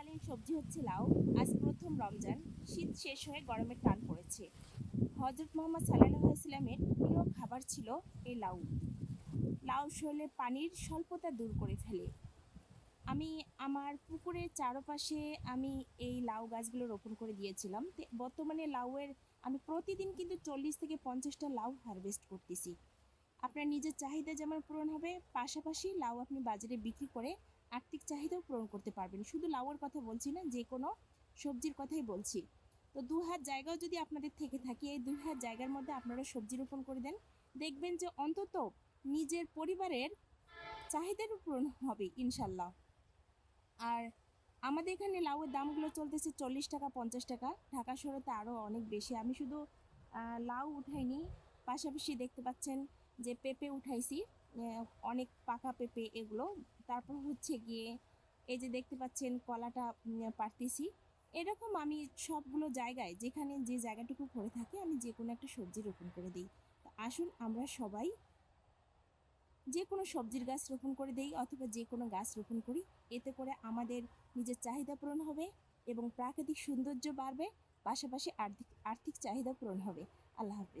শীতকালীন সবজি হচ্ছে লাউ। আজ প্রথম রমজান। শীত শেষ হয়ে গরমের টান পড়েছে। হজরত মোহাম্মদ সাল্লাহ ইসলামের প্রিয় খাবার ছিল এই লাউ। লাউ শরীরে পানির স্বল্পতা দূর করে ফেলে। আমি আমার পুকুরের চারপাশে আমি এই লাউ গাছগুলো রোপণ করে দিয়েছিলাম। বর্তমানে লাউয়ের আমি প্রতিদিন কিন্তু চল্লিশ থেকে পঞ্চাশটা লাউ হারভেস্ট করতেছি। আপনার নিজের চাহিদা যেমন পূরণ হবে, পাশাপাশি লাউ আপনি বাজারে বিক্রি করে আর্থিক চাহিদাও পূরণ করতে পারবেন। শুধু লাউয়ের কথা বলছি না, যে কোনো সবজির কথাই বলছি। তো দু হাত জায়গাও যদি আপনাদের থেকে থাকে, এই দুই হাত জায়গার মধ্যে আপনারা সবজি রোপণ করে দেন। দেখবেন যে অন্তত নিজের পরিবারের চাহিদারও পূরণ হবে ইনশাল্লাহ আর আমাদের এখানে লাউয়ের দামগুলো চলতেছে চল্লিশ টাকা, পঞ্চাশ টাকা। ঢাকা শহরে তো আরও অনেক বেশি। আমি শুধু লাউ উঠাইনি, পাশাপাশি দেখতে পাচ্ছেন যে পেঁপে উঠাইছি অনেক পাকা পেঁপে এগুলো। তারপর হচ্ছে গিয়ে এই যে দেখতে পাচ্ছেন কলাটা পারতেছি। এরকম আমি সবগুলো জায়গায়, যেখানে যে জায়গাটুকু পড়ে থাকে, আমি যে কোনো একটা সবজি রোপণ করে দিই। আসুন আমরা সবাই যে কোনো সবজির গাছ রোপণ করে দেই, অথবা যে কোনো গাছ রোপণ করি। এতে করে আমাদের নিজের চাহিদা পূরণ হবে এবং প্রাকৃতিক সৌন্দর্য বাড়বে, পাশাপাশি আর্থিক আর্থিক চাহিদা পূরণ হবে। আল্লাহ হাফিজ।